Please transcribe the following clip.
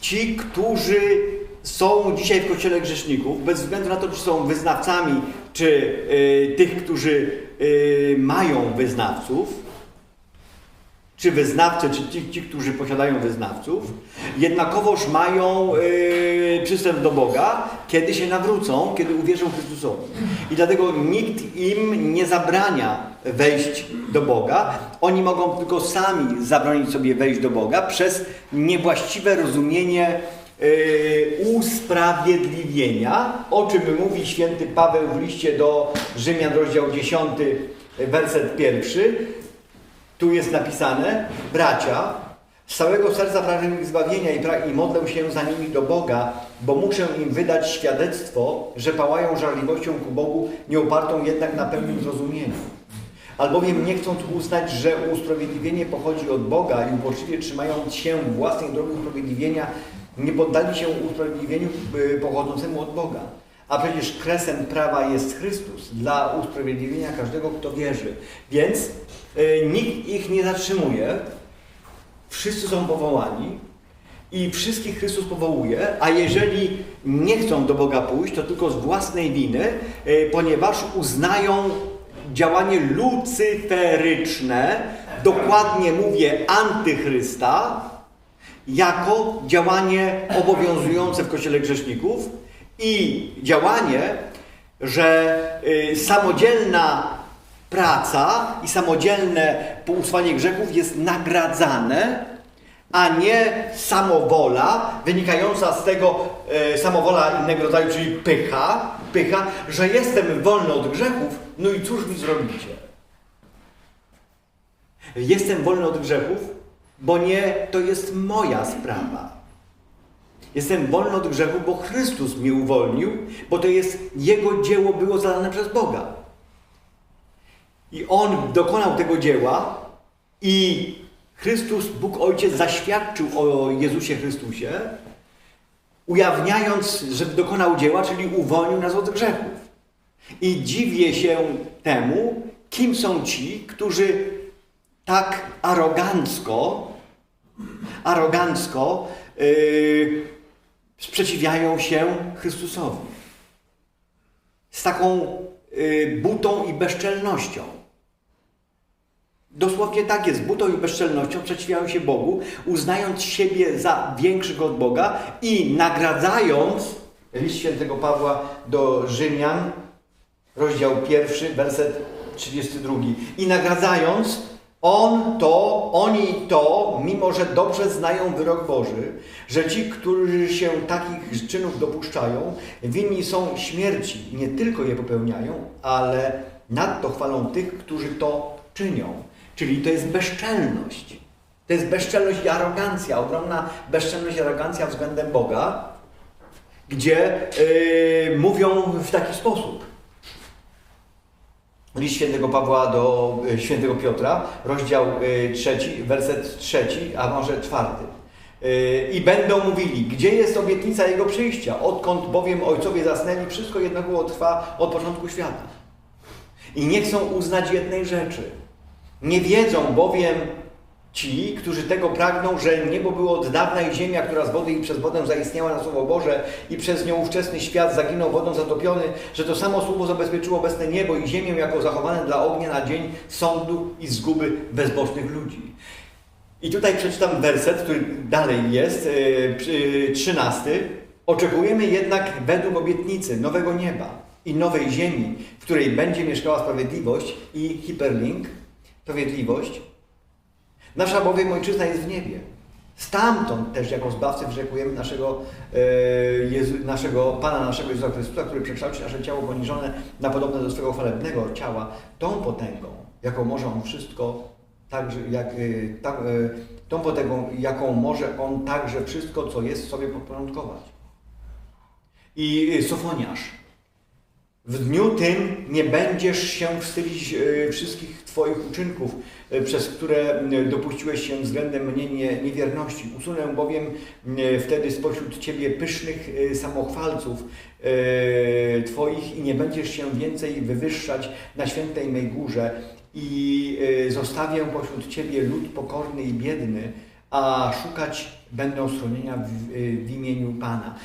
ci, którzy są dzisiaj w kościele grzeszników, bez względu na to, czy są wyznawcami, czy y, tych, którzy y, mają wyznawców, czy wyznawcy, czy ci, ci którzy posiadają wyznawców, jednakowoż mają yy, przystęp do Boga, kiedy się nawrócą, kiedy uwierzą Chrystusowi. I dlatego nikt im nie zabrania wejść do Boga. Oni mogą tylko sami zabronić sobie wejść do Boga przez niewłaściwe rozumienie yy, usprawiedliwienia, o czym mówi święty Paweł w liście do Rzymian, rozdział 10, werset pierwszy. Tu jest napisane, bracia, z całego serca pragnę ich zbawienia i, pra- i modlę się za nimi do Boga, bo muszę im wydać świadectwo, że pałają żarliwością ku Bogu, nie opartą jednak na pełnym zrozumieniu. Albowiem nie chcąc uznać, że usprawiedliwienie pochodzi od Boga i uporczywie trzymając się własnej drogi usprawiedliwienia, nie poddali się usprawiedliwieniu y, pochodzącemu od Boga. A przecież kresem prawa jest Chrystus dla usprawiedliwienia każdego, kto wierzy. Więc y, nikt ich nie zatrzymuje. Wszyscy są powołani i wszystkich Chrystus powołuje, a jeżeli nie chcą do Boga pójść, to tylko z własnej winy, y, ponieważ uznają działanie lucyferyczne, dokładnie mówię antychrysta, jako działanie obowiązujące w Kościele Grzeszników i działanie, że y, samodzielna praca i samodzielne usuwanie grzechów jest nagradzane, a nie samowola wynikająca z tego y, samowola innego rodzaju, czyli pycha, pycha, że jestem wolny od grzechów, no i cóż mi zrobicie? Jestem wolny od grzechów, bo nie to jest moja sprawa. Jestem wolny od grzechu, bo Chrystus mnie uwolnił, bo to jest Jego dzieło było zadane przez Boga. I On dokonał tego dzieła i Chrystus, Bóg Ojciec zaświadczył o Jezusie Chrystusie, ujawniając, że dokonał dzieła, czyli uwolnił nas od grzechów. I dziwię się temu, kim są ci, którzy tak arogancko, arogancko yy, sprzeciwiają się Chrystusowi. Z taką yy, butą i bezczelnością. Dosłownie tak jest, butą i bezczelnością sprzeciwiają się Bogu, uznając siebie za większych od Boga i nagradzając, list świętego Pawła do Rzymian, rozdział pierwszy, werset 32. I nagradzając, on to, oni to, mimo że dobrze znają wyrok Boży, że ci, którzy się takich czynów dopuszczają, winni są śmierci. Nie tylko je popełniają, ale nadto chwalą tych, którzy to czynią. Czyli to jest bezczelność. To jest bezczelność i arogancja, ogromna bezczelność i arogancja względem Boga, gdzie yy, mówią w taki sposób. List świętego Pawła do y, świętego Piotra, rozdział y, trzeci, werset trzeci, a może czwarty. Y, I będą mówili, gdzie jest obietnica Jego przyjścia, odkąd bowiem ojcowie zasnęli, wszystko jednakowo trwa od początku świata. I nie chcą uznać jednej rzeczy. Nie wiedzą bowiem ci, którzy tego pragną, że niebo było od dawna i ziemia, która z wody i przez wodę zaistniała na Słowo Boże i przez nią ówczesny świat zaginął wodą zatopiony, że to samo Słowo zabezpieczyło obecne niebo i ziemię jako zachowane dla ognia na dzień sądu i zguby bezbożnych ludzi. I tutaj przeczytam werset, który dalej jest, yy, trzynasty. Oczekujemy jednak według obietnicy nowego nieba i nowej ziemi, w której będzie mieszkała sprawiedliwość i hiperlink, sprawiedliwość, Nasza bowiem ojczyzna jest w niebie. Stamtąd też jako zbawcy wyrzekujemy naszego, e, Jezu, naszego Pana, naszego Jezusa Chrystusa, który przekształci nasze ciało poniżone na podobne do swego chwalebnego ciała, tą potęgą, jaką może On wszystko, także, jak, e, ta, e, tą potęgą, jaką może On także wszystko, co jest sobie podporządkować. I Sofoniarz. W dniu tym nie będziesz się wstydzić e, wszystkich Twoich uczynków, e, przez które dopuściłeś się względem mnie nie- niewierności. Usunę bowiem wtedy spośród Ciebie pysznych e, samochwalców Twoich i nie będziesz się więcej wywyższać na świętej mej górze i zostawię pośród Ciebie lud pokorny i biedny, a szukać będą schronienia w, w imieniu Pana.